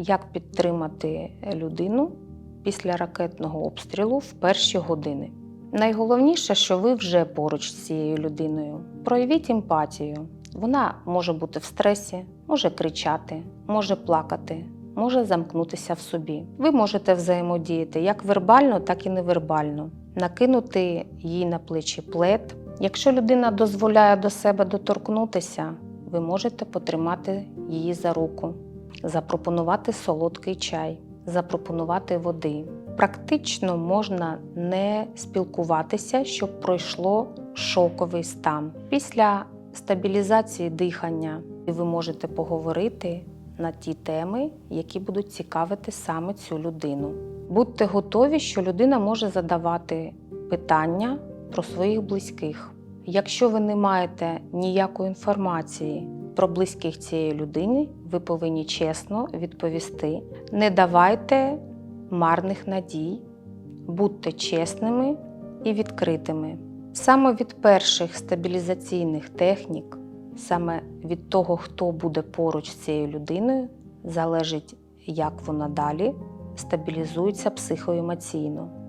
як підтримати людину після ракетного обстрілу в перші години. Найголовніше, що ви вже поруч з цією людиною. Проявіть емпатію. Вона може бути в стресі, може кричати, може плакати, може замкнутися в собі. Ви можете взаємодіяти як вербально, так і невербально, накинути їй на плечі плед. Якщо людина дозволяє до себе доторкнутися, ви можете потримати її за руку, запропонувати солодкий чай, запропонувати води. Практично можна не спілкуватися, щоб пройшло шоковий стан. Після стабілізації дихання ви можете поговорити на ті теми, які будуть цікавити саме цю людину. Будьте готові, що людина може задавати питання про своїх близьких. Якщо ви не маєте ніякої інформації про близьких цієї людини, ви повинні чесно відповісти. Не давайте марних надій, будьте чесними і відкритими. Саме від перших стабілізаційних технік, саме від того, хто буде поруч з цією людиною, залежить, як вона далі стабілізується психоемоційно.